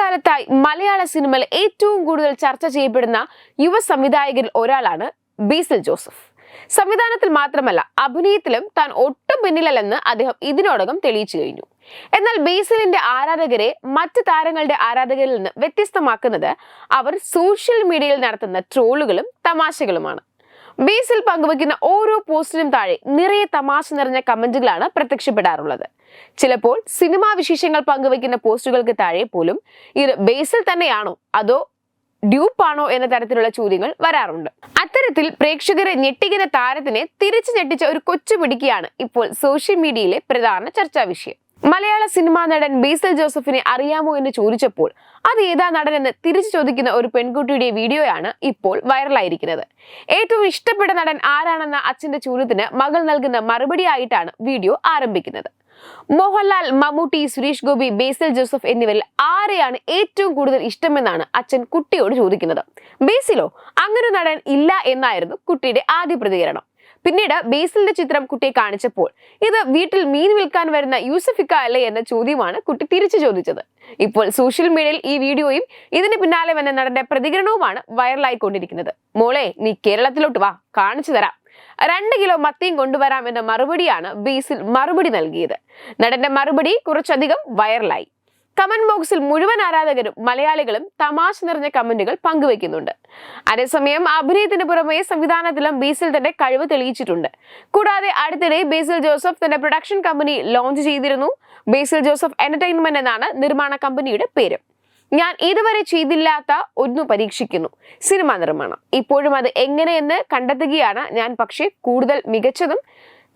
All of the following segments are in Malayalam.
കാലത്തായി മലയാള സിനിമയിൽ ഏറ്റവും കൂടുതൽ ചർച്ച ചെയ്യപ്പെടുന്ന യുവ സംവിധായകരിൽ ഒരാളാണ് ബീസൽ ജോസഫ്. സംവിധാനത്തിൽ മാത്രമല്ല അഭിനയത്തിലും താൻ ഒട്ടും പിന്നിലല്ലെന്ന് അദ്ദേഹം ഇതിനോടകം തെളിയിച്ചു കഴിഞ്ഞു. എന്നാൽ ബേസിലിന്റെ ആരാധകരെ മറ്റ് താരങ്ങളുടെ ആരാധകരിൽ നിന്ന് വ്യത്യസ്തമാക്കുന്നത് അവർ സോഷ്യൽ മീഡിയയിൽ നടത്തുന്ന ട്രോളുകളും തമാശകളുമാണ്. ബേസിൽ പങ്കുവെക്കുന്ന ഓരോ പോസ്റ്റിനും താഴെ നിറയെ തമാശ നിറഞ്ഞ കമന്റുകളാണ് പ്രത്യക്ഷപ്പെടാറുള്ളത്. ചിലപ്പോൾ സിനിമാ വിശേഷങ്ങൾ പങ്കുവെക്കുന്ന പോസ്റ്റുകൾക്ക് താഴെ പോലും ഇത് ബേസിൽ തന്നെയാണോ അതോ ഡ്യൂപ്പാണോ എന്ന തരത്തിലുള്ള ചോദ്യങ്ങൾ വരാറുണ്ട്. അത്തരത്തിൽ പ്രേക്ഷകരെ ഞെട്ടിക്കുന്ന താരത്തിനെ തിരിച്ചു ഞെട്ടിച്ച ഒരു കൊച്ചു പിടിക്കുകയാണ് ഇപ്പോൾ സോഷ്യൽ മീഡിയയിലെ പ്രധാന ചർച്ചാ വിഷയം. മലയാള സിനിമാ നടൻ ബീസൽ ജോസഫിനെ അറിയാമോ എന്ന് ചോദിച്ചപ്പോൾ അത് ഏതാ നടൻ എന്ന് തിരിച്ചു ചോദിക്കുന്ന ഒരു പെൺകുട്ടിയുടെ വീഡിയോയാണ് ഇപ്പോൾ വൈറലായിരിക്കുന്നത്. ഏറ്റവും ഇഷ്ടപ്പെട്ട നടൻ ആരാണെന്ന അച്ഛന്റെ ചോദ്യത്തിന് മകൾ നൽകുന്ന മറുപടി ആയിട്ടാണ് വീഡിയോ ആരംഭിക്കുന്നത്. മോഹൻലാൽ മമ്മൂട്ടി സുരേഷ് ഗോപി ബേസിൽ ജോസഫ് എന്നിവരിൽ ആരെയാണ് ഏറ്റവും കൂടുതൽ ഇഷ്ടമെന്നാണ് അച്ഛൻ കുട്ടിയോട് ചോദിക്കുന്നത്. ബേസിലോ അങ്ങനെ നടൻ ഇല്ല എന്നായിരുന്നു കുട്ടിയുടെ ആദ്യ പ്രതികരണം. പിന്നീട് ബേസിലിന്റെ ചിത്രം കുട്ടിയെ കാണിച്ചപ്പോൾ ഇത് വീട്ടിൽ മീൻ വിൽക്കാൻ വരുന്ന യൂസഫിക്ക അല്ലേ എന്ന ചോദ്യമാണ് കുട്ടി തിരിച്ചു ചോദിച്ചത്. ഇപ്പോൾ സോഷ്യൽ മീഡിയയിൽ ഈ വീഡിയോയും ഇതിന് പിന്നാലെ വന്ന നടന്റെ പ്രതികരണവുമാണ് വൈറലായിക്കൊണ്ടിരിക്കുന്നത്. മോളെ നീ കേരളത്തിലോട്ട് വാ കാണിച്ചു തരാം. രണ്ട് കിലോ മത്തിയും കൊണ്ടുവരാം എന്ന മറുപടിയാണ് ബേസിൽ മറുപടി നൽകിയത്. നടന്റെ മറുപടി കുറച്ചധികം വൈറലായി. കമന്റ് ബോക്സിൽ മുഴുവൻ ആരാധകരും മലയാളികളും തമാശ നിറഞ്ഞ കമന്റുകൾ പങ്കുവെക്കുന്നുണ്ട്. അതേസമയം അഭിനയത്തിന് പുറമെ സംവിധാനത്തിലും ബേസിൽ തന്റെ കഴിവ് തെളിയിച്ചിട്ടുണ്ട്. കൂടാതെ അടുത്തിടെ ബേസിൽ ജോസഫ് തന്റെ പ്രൊഡക്ഷൻ കമ്പനി ലോഞ്ച് ചെയ്തിരുന്നു. ബേസിൽ ജോസഫ് എന്റർടൈൻമെന്റ് എന്നാണ് നിർമ്മാണ കമ്പനിയുടെ പേര്. ഞാൻ ഇതുവരെ ചെയ്തില്ലാത്ത ഒന്ന് പരീക്ഷിക്കുന്നു സിനിമാ നിർമ്മാണം. ഇപ്പോഴും അത് എങ്ങനെയെന്ന് കണ്ടെത്തുകയാണ് ഞാൻ പക്ഷേ കൂടുതൽ മികച്ചതും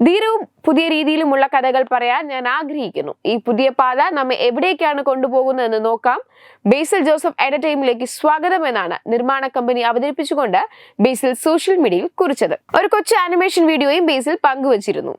ധീരവും പുതിയ രീതിയിലുമുള്ള കഥകൾ പറയാൻ ഞാൻ ആഗ്രഹിക്കുന്നു. ഈ പുതിയ പാത നമ്മെ എവിടേക്കാണ് കൊണ്ടുപോകുന്നതെന്ന് നോക്കാം. ബേസിൽ ജോസഫ് എന്റർടൈൻമെന്റിലേക്ക് സ്വാഗതം എന്നാണ് നിർമ്മാണ കമ്പനി അവതരിപ്പിച്ചുകൊണ്ട് ബേസിൽ സോഷ്യൽ മീഡിയയിൽ കുറിച്ചത്. ഒരു കൊച്ചു ആനിമേഷൻ വീഡിയോയും ബേസിൽ പങ്കുവച്ചിരുന്നു.